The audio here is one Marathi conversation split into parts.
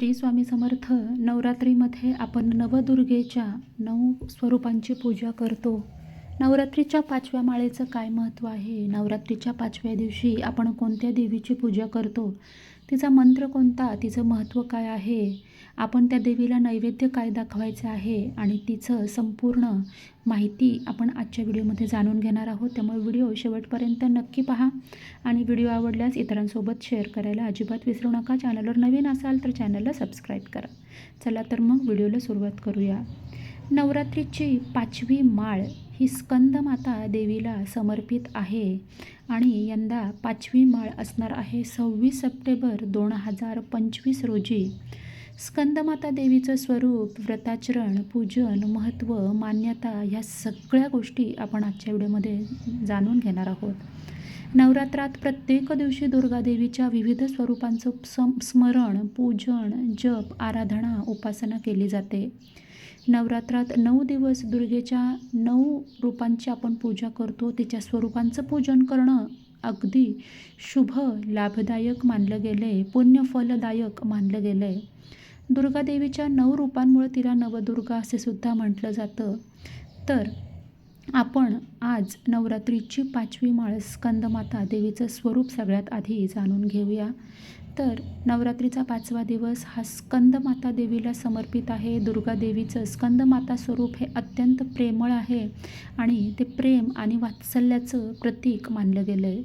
श्री स्वामी समर्थ नवरात्रीमध्ये आपण नवदुर्गेच्या नऊ स्वरूपांची पूजा करतो. नवरात्रीच्या पाचव्या माळेचं काय महत्त्व आहे? नवरात्रीच्या पाचव्या दिवशी आपण कोणत्या देवीची पूजा करतो? तिचा मंत्र कोणता? तिचं महत्त्व काय आहे? आपण त्या देवीला नैवेद्य काय दाखवायचं आहे? आणि तिचं संपूर्ण माहिती आपण आजच्या व्हिडिओमध्ये जाणून घेणार आहोत. त्यामुळे व्हिडिओ शेवटपर्यंत नक्की पहा. आणि व्हिडिओ आवडल्यास इतरांसोबत शेअर करायला अजिबात विसरू नका. चॅनलवर नवीन असाल तर चॅनलला सबस्क्राईब करा. चला तर मग व्हिडिओला सुरुवात करूया. नवरात्रीची पाचवी माळ ही स्कंदमाता देवीला समर्पित आहे आणि यंदा पाचवी माळ असणार आहे सव्वीस सप्टेंबर दोन हजार पंचवीस रोजी. स्कंदमाता देवीचं स्वरूप व्रताचरण पूजन महत्त्व मान्यता ह्या सगळ्या गोष्टी आपण आजच्या व्हिडिओमध्ये जाणून घेणार आहोत. नवरात्रात प्रत्येक दिवशी दुर्गा देवीच्या विविध स्वरूपांचं सम स्मरण पूजन जप आराधना उपासना केली जाते. नवरात्रात नऊ दिवस दुर्गेच्या नऊ रूपांची आपण पूजा करतो. तिच्या स्वरूपांचं पूजन करणं अगदी शुभ लाभदायक मानलं गेलं आहे पुण्यफलदायक मानलं गेलं आहे दुर्गादेवीच्या नऊ रूपांमुळे तिला नवदुर्गा असे सुद्धा म्हटलं जातं. तर आपण आज नवरात्रीची पाचवी माळ स्कंदमाता देवीचं स्वरूप सगळ्यात आधी जाणून घेऊया. तर नवरात्रीचा पाचवा दिवस हा स्कंदमाता देवीला समर्पित आहे. दुर्गा देवीचं स्कंदमाता स्वरूप हे अत्यंत प्रेमळ आहे आणि ते प्रेम आणि वात्सल्याचं प्रतीक मानलं गेलं आहे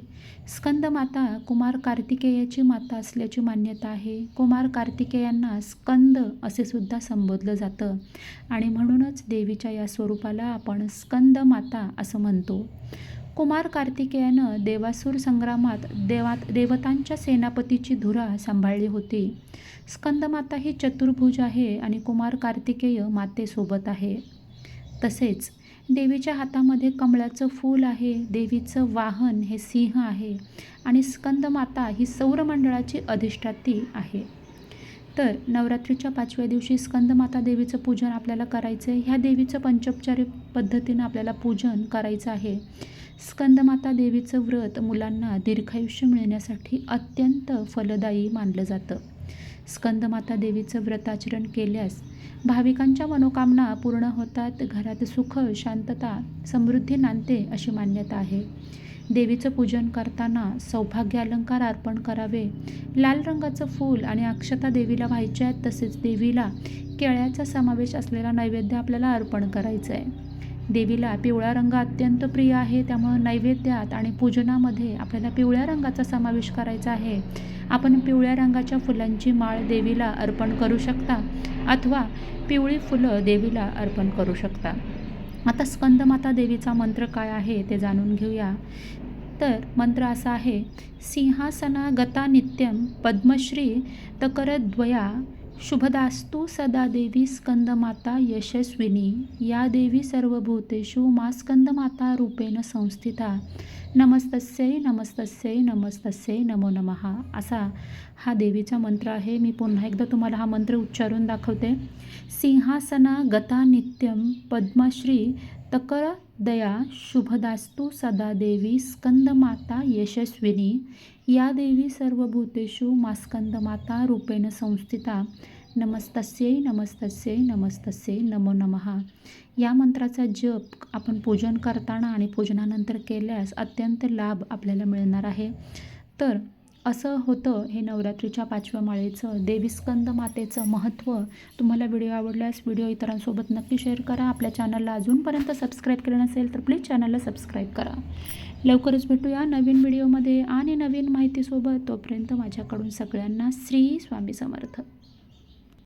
स्कंदमाता कुमार कार्तिकेयाची माता असल्याची मान्यता आहे. कुमार कार्तिकेयांना स्कंद असे सुद्धा संबोधलं जातं. आणि म्हणूनच देवीच्या या स्वरूपाला आपण स्कंद माता असं म्हणतो. कुमार कार्तिकेयानं देवासूर संग्रामात देवात देवतांच्या सेनापतीची धुरा सांभाळली होती. स्कंदमाता ही चतुर्भुज आहे आणि कुमार कार्तिकेय मातेसोबत आहे. तसेच देवीच्या हातामध्ये कमळाचं फूल आहे देवीचं वाहन हे सिंह आहे आणि स्कंदमाता ही सौरमंडळाची अधिष्ठाती आहे. तर नवरात्रीच्या पाचव्या दिवशी स्कंदमाता देवीचं पूजन आपल्याला करायचं आहे ह्या देवीचं पंचोपचारी पद्धतीनं आपल्याला पूजन करायचं आहे. स्कंदमाता देवीचं व्रत मुलांना दीर्घायुष्य मिळण्यासाठी अत्यंत फलदायी मानलं जातं. स्कंदमाता देवीचं व्रताचरण केल्यास भाविकांच्या मनोकामना पूर्ण होतात घरात सुख शांतता समृद्धी नांदते अशी मान्यता आहे. देवीचं पूजन करताना सौभाग्य अलंकार अर्पण करावे. लाल रंगाचं फूल आणि अक्षता देवीला व्हायच्या आहेत तसेच देवीला केळ्याचा समावेश असलेला नैवेद्य आपल्याला अर्पण करायचं आहे देवीला पिवळा रंग अत्यंत प्रिय आहे त्यामुळं नैवेद्यात आणि पूजनामध्ये आपल्याला पिवळ्या रंगाचा समावेश करायचा आहे. आपण पिवळ्या रंगाच्या फुलांची माळ देवीला अर्पण करू शकता अथवा पिवळी फुलं देवीला अर्पण करू शकता. आता स्कंदमाता देवीचा मंत्र काय आहे ते जाणून घेऊया. तर मंत्र असा आहे सिंहासना गता नित्यम पद्मश्री तकरद्वया शुभदास्तु सदा देवी स्कंदमाता यशस्विनी. या देवी सर्वभूतेषु मा स्कंदमाता रूपेण संस्थिता. नमस्तस्यै नमस्तस्यै नमस्तस्यै नमो नमः. असा हा देवीचा मंत्र आहे. मी पुन्हा एकदा तुम्हाला हा मंत्र उच्चारून दाखवते. सिंहासना गता नित्यम पद्मश्री तकर दया शुभदास्तु सदा देवी स्कंदमाता यशस्विनी. या देवी सर्वभूतेषु मास्कंदमाता रूपेण संस्थिता. नमस्तस्यै नमस्तस्यै नमस्तस्यै नमो नमः. या मंत्राचा जप आपण पूजन करताना आणि पूजनानंतर केल्यास अत्यंत लाभ आपल्याला मिळणार आहे. तर असं होतं हे नवरात्रीच्या पाचव्या माळेचं देवीस्कंद मातेचं महत्त्व. तुम्हाला व्हिडिओ आवडल्यास व्हिडिओ इतरांसोबत नक्की शेअर करा. आपल्या चॅनलला अजूनपर्यंत सबस्क्राईब केलं नसेल तर प्लीज चॅनलला सबस्क्राईब करा. लवकरच भेटूया नवीन व्हिडिओमध्ये आणि नवीन माहितीसोबत. तोपर्यंत माझ्याकडून सगळ्यांना श्री स्वामी समर्थ.